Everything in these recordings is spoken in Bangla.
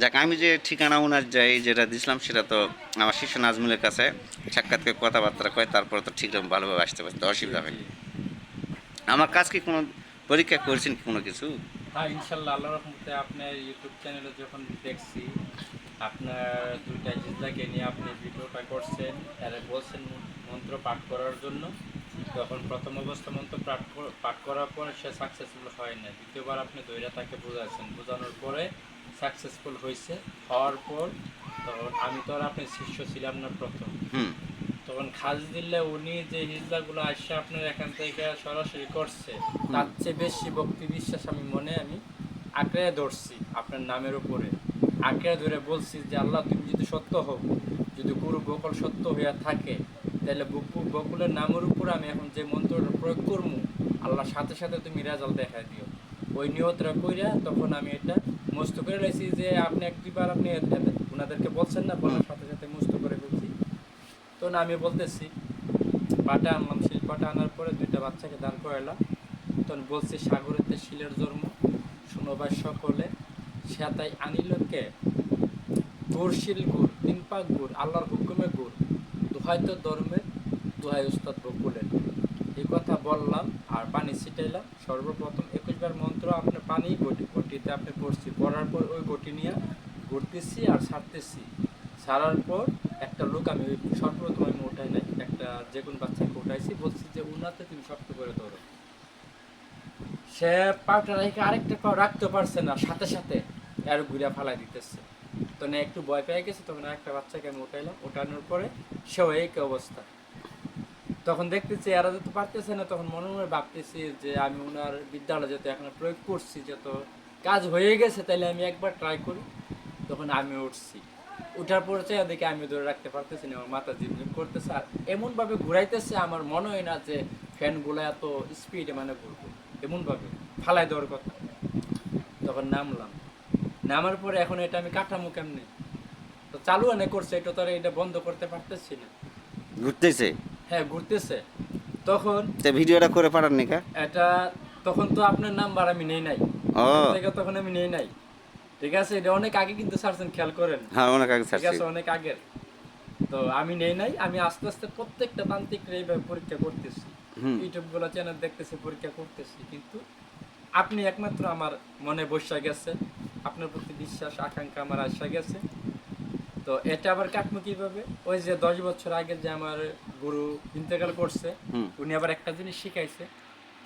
যাক, আমি যে ঠিকানা ওনার যাই, যেটা দিছিলাম, সেটা তো আমার শিষ্য নাজমুলের কাছে। সাক্ষাৎ করে কথাবার্তা কয়, তারপর তো ঠিক ভালোভাবে আসতে পারছে অসুবিধা হয়নি আমার কাজ কি কোনো পরীক্ষা করেছেন কি কোনো কিছু? হ্যাঁ ইনশাল্লাহ আল্লাহ রহমতে আপনার ইউটিউব চ্যানেলে যখন দেখছি, আপনার দুইটা জিজদাকে নিয়ে আপনি ভিডিওটা করছেন আরে বলছেন মন্ত্র পাঠ করার জন্য। তখন প্রথম অবস্থা মন্ত্র পাঠ করার পরে সে সাকসেসফুল হয় না দ্বিতীয়বার আপনি দৈরা তাকে বোঝাচ্ছেন বোঝানোর পরে সাকসেসফুল হয়েছে হওয়ার পর তখন আমি তো আর আপনার শিষ্য ছিলাম না প্রথম। তখন খাজ দিলে উনি যে হিজলাগুলো আসছে আপনার এখান থেকে সরাসরি করছে তার চেয়ে বেশি ভক্তি বিশ্বাস আমি মনে আমি আঁকড়ে ধরছি আপনার নামের উপরে। আঁকড়ে ধরে বলছি যে আল্লাহ তুমি যদি সত্য হোক যদি গুরু বকল সত্য হইয়া থাকে তাহলে বকু- বকুলের নামের উপর আমি এখন যে মন্ত্রটা প্রয়োগ করব আল্লাহর সাথে সাথে তুমি রেজাল্ট দেখা দিও। ওই নিয়তটা কইরা তখন আমি এটা মস্ত করে রয়েছি যে আপনি এক দুইবার আপনি ওনাদেরকে বলছেন না, বলার সাথে সাথে মস্ত করে ফেলছি। তো না, আমি বলতেছি পাটা আনলাম শিল পাটা আনার পরে দুইটা বাচ্চাকে দাঁড় করালাম তখন বলছি, সাগরেতে শিলের জন্ম শুনবার সকলে সে তাই আনিল কে? গুড় শিল গুড় তিন পাক গুড়, আল্লাহর হুকুমে গুড়। দোহাই তো ধর্মের, দোহাই উস্তাদ বকুলের। এই কথা বললাম আর পানি ছিটাইলাম। সর্বপ্রথম একুশবার মন্ত্র আপনার পানি গটি গটিতে আপনি পড়ছি। পড়ার পর ওই গটি নিয়ে ঘুরতেছি আর ছাড়তেছি। ছাড়ার পর একটা লোক আমি ওই সর্বপ্রথম আমি উঠাই নাই। একটা যে কোনো বাচ্চাকে উঠাইছি, বলছি যে উনাতে তুমি শক্ত করে ধরো। সে পাটা রেখে আরেকটা পা রাখতে পারছে না, সাথে সাথে আর ঘুরে ফালাই দিতেছে। তো না একটু ভয় পেয়ে গেছে, তখন একটা বাচ্চাকে আমি উঠাইলাম। উঠানোর পরে সেও এই অবস্থা। তখন দেখতেছি এরা যত পারতেছে না, তখন মনে মনে ভাবতেছি যে আমি ওনার বিদ্যালয় যত এখন প্রয়োগ করছি, যত কাজ হয়ে গেছে তাহলে আমি একবার ট্রাই করি। তখন আমি উঠছি। উঠার পরে চাই দেখে আমি ধরে রাখতে পারতেছি না, আমার মাথা জিমজিম করতেছে। আর এমনভাবে ঘুরাইতেছে, আমার মনে হয় না যে ফ্যানগুলো এত স্পিডে মানে ঘুরবে। এমনভাবে ফালাই দেওয়ার কথা। তখন নামলাম। নামার পরে এখন এটা আমি কাটামো কেমনি? তো চালু এনে করছে, এটা তো এটা বন্ধ করতে পারতেছি না। ঘুরতেছে? হ্যাঁ ঘুরতেছে। তখন তা ভিডিওটা করে পাঠান নিকা এটা তখন তো আপনার নাম্বার আমি নেই নাই। ও। তখন আমি নেই নাই। ঠিক আছে? এটা অনেক আগে কিন্তু ছাড়ছেন খেয়াল করেন। হ্যাঁ অনেক আগে ঠিক আছে অনেক আগের। তো আমি নেই নাই আমি আস্তে আস্তে প্রত্যেকটা তান্ত্রিক এইভাবে পরীক্ষা করতেছি। ইউটিউবগুলো চ্যানেল দেখতেছি পরীক্ষা করতেছি। কিন্তু আপনি একমাত্র আমার মনে বসা গেছে। আপনার প্রতি বিশ্বাস আকাঙ্ক্ষা আমার আসা গেছে। তো এটা আবার কাটবো কীভাবে? ওই যে দশ বছর আগে যে আমার গুরু ইন্তেকাল করছে উনি আবার একটা জিনিস শিখাইছে।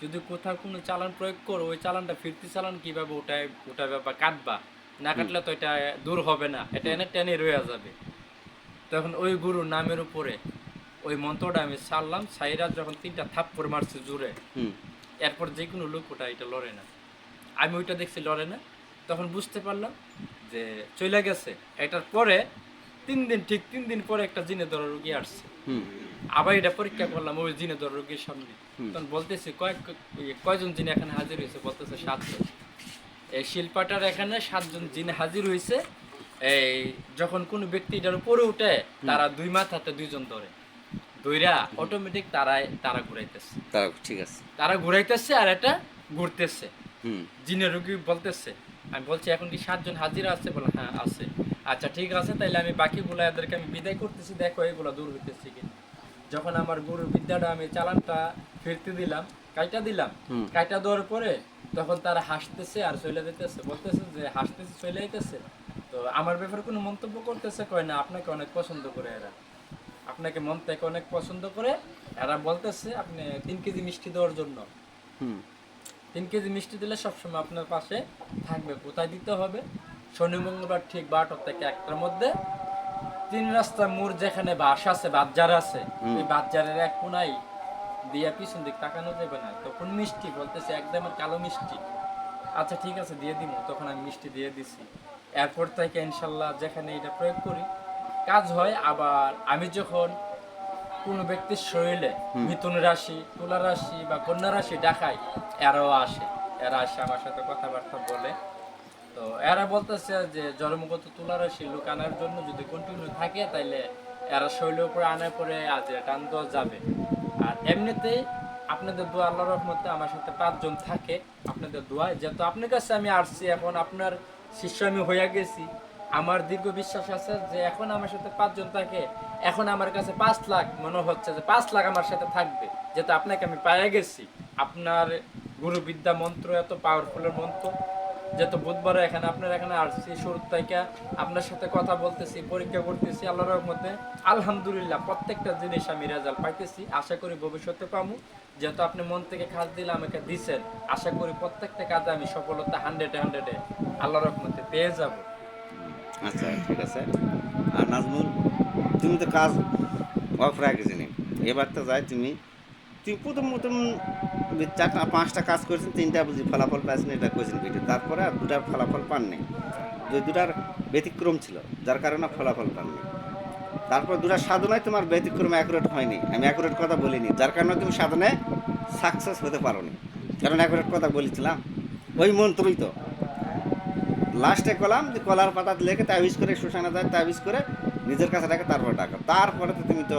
যদি কোথাও কোনো চালান প্রয়োগ করো ওই চালানটা ফিরতি চালান কীভাবে ওটায় উঠাবে বা কাটবা? না কাটলে তো এটা দূর হবে না এটা এনে টেনে রয়ে যাবে। তখন ওই গুরু নামের উপরে ওই মন্ত্রটা আমি ছাড়লাম সাইরা যখন তিনটা থাপ্পড় মারছে জুড়ে এরপর যে কোনো লোক ওটা এটা লড়ে না। আমি ওইটা দেখছি লড়ে না। তখন বুঝতে পারলাম যে চলে গেছে। এটার পরে তিন দিন ঠিক তিন দিন পরে একটা জিনে ধরা রুগী আসছে। আবার এটা পরীক্ষা করলাম ওই জিনে ধরা রুগীর সামনে। তখন বলতেছে কয়েক কয়জন জিনে এখানে হাজির হয়েছে? বলতেছে সাতজন। এই শিল্পাটার এখানে সাতজন জিনে হাজির হয়েছে। এই যখন কোনো ব্যক্তি এটার উপরে উঠে তারা দুই মাথাতে দুইজন ধরে। দুইরা অটোমেটিক তারাই তারা ঘুরাইতেছে। তা ঠিক আছে। তারা ঘুরাইতেছে আর এটা ঘুরতেছে। জিনের রুগী বলতেছে আমি বলছি এখন কি সাতজন হাজিরা আছে? বলে হ্যাঁ আছে। আচ্ছা ঠিক আছে তাইলে আমি বাকিগুলো এদেরকে আমি বিদায় করতেছি। দেখো এগুলো দূর হইতেছে কি। যখন আমার গুরুর বিদ্যাটা আমি চালানটা ফিরতে দিলাম কাইটা দিলাম কাইটা দেওয়ার পরে তখন তারা হাসতেছে আর চলে যেতেছে বলতেছে যে হাসতেছে চলে যেতেছে তো আমার ব্যাপারে কোনো মন্তব্য করতেছে? কয় না আপনাকে অনেক পছন্দ করে এরা। আপনাকে মন থেকে অনেক পছন্দ করে। এরা বলতেছে আপনি তিন কেজি মিষ্টি দেওয়ার জন্য। হুম। তিন কেজি মিষ্টি দিলে সবসময় আপনার পাশে থাকবে। কোথায় দিতে হবে? শনি মঙ্গলবার ঠিক বারোটার থেকে একটার মধ্যে তিন রাস্তা মোড় যেখানে বাস আছে বাজার আছে ওই বাজারের এক কোনায় দিয়া পিছন দিক তাকানো যাবে না। তখন মিষ্টি বলতেছে একদম কালো মিষ্টি। আচ্ছা ঠিক আছে দিয়ে দিব তখন আমি মিষ্টি দিয়ে দিছি। এরপর থেকে ইনশাল্লাহ যেখানে এটা প্রয়োগ করি কাজ হয় আবার আমি যখন কোনো ব্যক্তির শরীরে মিথুন রাশি তুলা রাশি বা কন্যা রাশি দেখায় এরাও আসে। এরা আসে আমার সাথে কথাবার্তা বলে। তো এরা বলতেছে যে রাশি লোক আনার জন্য যদি কন্টিনিউ থাকে, তাইলে এরা শরীরের উপরে আনার পরে আজ টান দেওয়া যাবে। আর এমনিতেই আপনাদের দোয়া আল্লাহ রহমতে আমার সাথে পাঁচজন থাকে আপনাদের যেহেতু আপনার কাছে আমি আসছি, এখন আপনার শিষ্য আমি হইয়া গেছি। আমার দীর্ঘ বিশ্বাস আছে যে এখন আমার সাথে পাঁচজন থাকে, এখন আমার কাছে পাঁচ লাখ মনে হচ্ছে যে পাঁচ লাখ আমার সাথে থাকবে। যেহেতু আপনাকে আমি পাইয়া গেছি। আপনার গুরুবিদ্যা মন্ত্র এত পাওয়ারফুলের মন্ত্র। যেহেতু বুধবারে এখানে, আপনার এখানে আসছি, শুরুর থেকে আপনার সাথে কথা বলতেছি, পরীক্ষা করতেছি, আল্লাহর মধ্যে আলহামদুলিল্লাহ, প্রত্যেকটা জিনিস আমি রেজাল্ট পাইতেছি। আশা করি ভবিষ্যতে পাবো যেহেতু আপনি মন থেকে খাস দিলে আমাকে দিছেন, আশা করি প্রত্যেকটা কাজে আমি সফলতা হান্ড্রেডে হান্ড্রেডে আল্লাহর রহমতে পেয়ে যাব। আচ্ছা ঠিক আছে। আর নাজমুল, তুমি তো কাজ অফ রাখেছি এবার তো যাই তুমি। প্রথম প্রথম চারটা, পাঁচটা কাজ করেছেন, তিনটা বুঝি ফলাফল পাইছেন, এটা করেছেন ভিডিও তারপরে আর দুটার ফলাফল পাননি দুই দুটার ব্যতিক্রম ছিল, যার কারণে ফলাফল পাননি তারপর দুটার সাধনায় তোমার ব্যতিক্রম অ্যাকুরেট হয়নি। আমি অ্যাকুরেট কথা বলিনি। যার কারণে তুমি সাধনায় সাকসেস হতে পারোনি। কারণ অ্যাকুরেট কথা বলেছিলাম। ওই মন্ত্রই তো। লাস্টে কলাম, যে কলার পাতা লেখে তাবিজ করে শ্মশানে যায়, তাবিজ করে নিজের কাছে রাখে তারপর ডাকো। তারপরে তো তুমি তো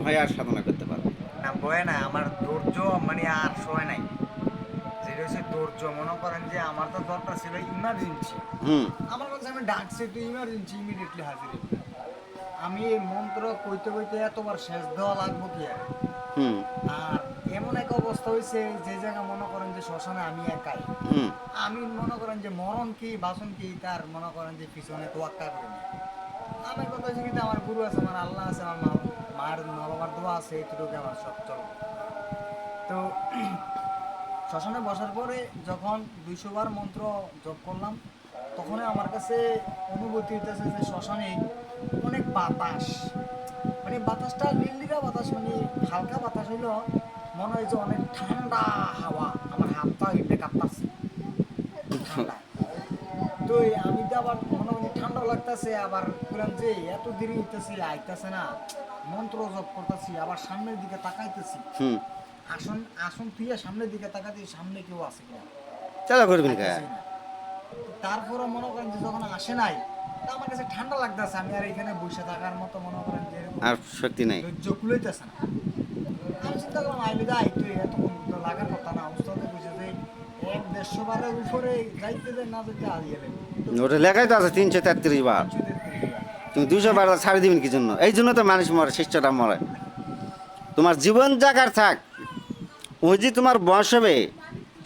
ভয় আর সাধনা পারো না আমার ধৈর্য মানে আর সময় নাই। যেটা হচ্ছে ধৈর্য। মনে করেন যে আমার তো দরকার ছিল ইমার্জেন্সি আমার কাছে আমি ডাকছি তো ইমার্জেন্সি ইমিডিয়েটলি হাজির আমি এই মন্ত্র কইতে কইতে এতবার শেষ দেওয়া লাগবো কি আর? হুম। আর এমন এক অবস্থা হয়েছে যে জায়গা মনে করেন যে শ্মশানে আমি একাই। আমি মনে করেন যে মরণ কি বাসন কি তার মনে করেন যে পিছনে তোয়াক্কা করি না আমার কথা হচ্ছে কিন্তু আমার গুরু আছে আমার আল্লাহ আছে আমার মা মার মা দোয়া আছে এইটুকু আমার সব চলবে। তো শ্মশানে বসার পরে যখন দুইশো বার মন্ত্র জপ করলাম তখন আমার কাছে অনুভূতি হইতেছে যে শ্মশানে অনেক বাতাস। মানে বাতাসটা লিললিরা বাতাস মানে হালকা বাতাস হইল, মনে হয় যে অনেক ঠান্ডা হাওয়া আমার হাতটা এমনি কাঁপতাছে। ঠান্ডা। তো আমি তো আবার মনে মনে ঠান্ডা লাগতেছে, আবার বললাম যে এত দেরি হইতেছে, আইতাছে না। মন্ত্র জপ করতেছি আবার সামনের দিকে তাকাইতেছি। আসন আসন তুইয়া সামনের দিকে তাকাতে সামনে কেউ আছে কিনা? চালা করবেন না। তারপরে মনে করেন যে যখন আসে নাই আমার কাছে ঠান্ডা লাগতেছে আমি আর এখানে বসে থাকার মতো মনে করেন যে আর শক্তি নাই। ধৈর্য কুলাইতেছে না। আমি চিন্তা করলাম আইলে যাই তুই এতক্ষণ তো লাগার কথা না উস্তাদে বুঝে যে এক দেড়শো বারের উপরে যাইতে দেয় না যেতে হারিয়ে ওটা লেখাই তো আছে তিনশো তেত্রিশ বার। তুমি দুশো বার ছাড়ি দিবেন কি জন্য? এই জন্য তো মানুষ মরে শিষ্যটা মরে। তোমার জীবন জাগার থাক। ওই যে তোমার বয়স হবে,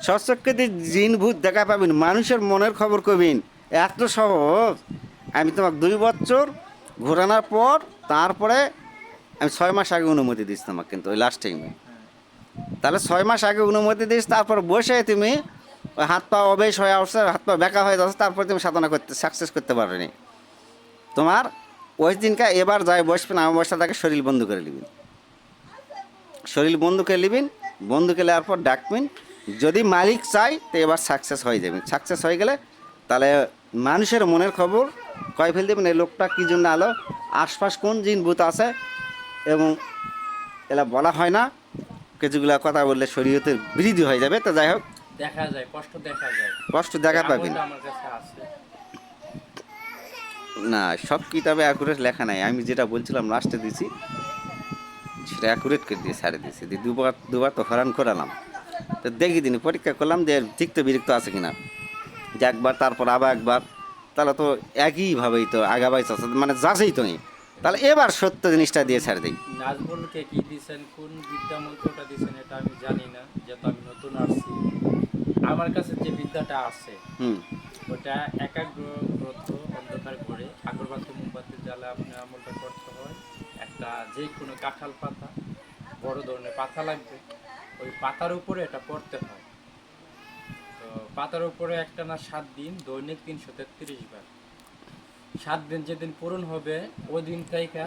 সচক্ষে জিন ভূত দেখা পাবেন, মানুষের মনের খবর কবিন এত সহজ। আমি তোমাকে দুই বছর ঘোরানোর পর, তারপরে আমি ছয় মাস আগে অনুমতি দিস তোমাকে কিন্তু, ওই লাস্ট টাইমে তাহলে ছয় মাস আগে অনুমতি দিস তারপর বসে তুমি ওই হাত পা অবেশ হয়ে আসছে, হাত পা বেকা হয়ে যাচ্ছে, তারপরে তুমি সাধনা করতে সাকসেস করতে পারবে না। তোমার ওই দিনকে এবার যাই বসবেন আমার বসা তাকে শরীর বন্ধ করে নিবেন। শরীর বন্ধ করে নিবেন বন্ধ করে নেওয়ার পর ডাকবেন যদি মালিক চাই তো এবার সাকসেস হয়ে যাবেন সাকসেস হয়ে গেলে তাহলে মানুষের মনের খবর কয় ফেল দেবেন এই লোকটা কী জন্য আলো? আশপাশ কোন জিন ভূত আছে? এবং এলা বলা হয় না কিছুগুলা কথা বললে শরীয়তের বৃদ্ধি হয়ে যাবে তো যাই হোক। দেখা যায় কষ্ট দেখা যায়। কষ্ট দেখা পাবেন। আমার কাছে আছে। না, সব কিতাবে অ্যাকুরেট লেখা নাই। আমি যেটা বলছিলাম লাস্টে দিছি, সেটা অ্যাকুরেট করে দিয়ে ছাড়ে দিয়েছি। দিয়ে দুবার দুবার তো হরান করালাম। তো দেখি দিন, পরীক্ষা করলাম যে তিক্ত বিরক্ত আছে কিনা। যে একবার, তারপর আবার একবার, তাহলে তো একইভাবেই তো আগাবাই আছে মানে যাচ্ছেই তো নেই। তাহলে এবার সত্য জিনিসটা দিয়ে ছাড়ে দিই। নাজমুলকে কি দিছেন, কোন বিদ্যা মন্ত্রটা এটা আমি জানি না, যেহেতু আমি নতুন আসছি। আমার কাছে যে বিদ্যাটা আছে ওটা একাগ্রত অন্ধকার করে আগরবাতি মোমবাতি জ্বালা আপনি আমলটা করতে হয়। একটা যে কোনো কাঁঠাল পাতা বড় ধরনের পাতা লাগবে। ওই পাতার উপরে এটা পড়তে হয়। তো পাতার উপরে একটা না সাত দিন দৈনিক তিনশো তেত্রিশ বার। সাত দিন যেদিন পূরণ হবে ওই দিন থেকে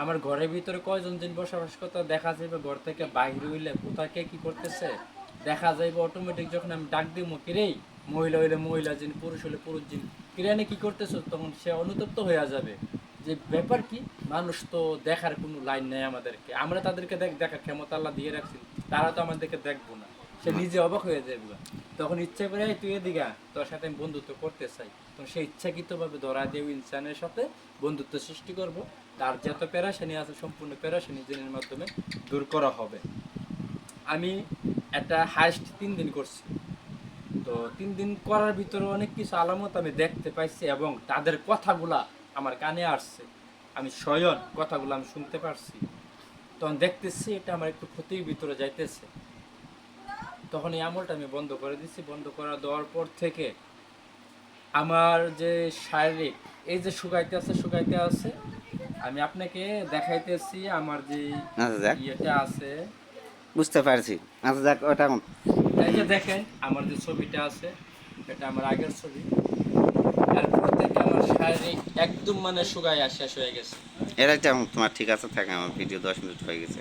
আমার ঘরের ভিতরে কয়জন দিন বসবাস করতে দেখা যাবে ঘর থেকে বাইরে হইলে কোথায় কে কি করতেছে? দেখা যাইবে অটোমেটিক যখন আমি ডাক দিব কিরেই মহিলা হইলে মহিলা যিনি পুরুষ হইলে পুরুষ যিনি কিরানে কি করতেছো? তখন সে অনুতপ্ত হয়ে যাবে। যে ব্যাপার কি? মানুষ তো দেখার কোনো লাইন নেই আমাদেরকে। আমরা তাদেরকে দেখ দেখার ক্ষমতা আল্লাহ দিয়ে রাখছি তারা তো আমাদেরকে দেখব না। সে নিজে অবাক হয়ে যাবে তখন ইচ্ছা করে "এই তুই এদিকে তোর সাথে আমি বন্ধুত্ব করতে চাই। তখন সে ইচ্ছাকৃতভাবে ধরা দেব ইনসানের সাথে বন্ধুত্ব সৃষ্টি করব। তার যত পেরাশানি আছে সম্পূর্ণ পেরাশানি জিনের মাধ্যমে দূর করা হবে। আমি একটা হাইস্ট তিন দিন করছি। তো তিন দিন করার ভিতরে অনেক কিছু আলামত আমি দেখতে পাইছি এবং তাদের কথাগুলা আমার কানে আসছে। আমি স্বয়ন কথাগুলো আমি শুনতে পারছি। তখন দেখতেছি এটা আমার একটু ক্ষতির ভিতরে যাইতেছে। তখন এই আমলটা আমি বন্ধ করে দিচ্ছি বন্ধ করা দেওয়ার পর থেকে আমার যে শারীরিক এই যে শুকাইতে আছে শুকাইতে আছে আমি আপনাকে দেখাইতেছি আমার যে আচ্ছা ইয়েটা আছে। বুঝতে পারছি। আচ্ছা দেখ ওটা এখন। এই যে দেখেন আমার যে ছবিটা আছে এটা আমার আগের ছবি। থেকে আমার শারীরিক একদম মানে শুকায় শেষ হয়ে গেছে। এরা যেমন তোমার ঠিক আছে থাকে আমার ভিডিও দশ মিনিট হয়ে গেছে।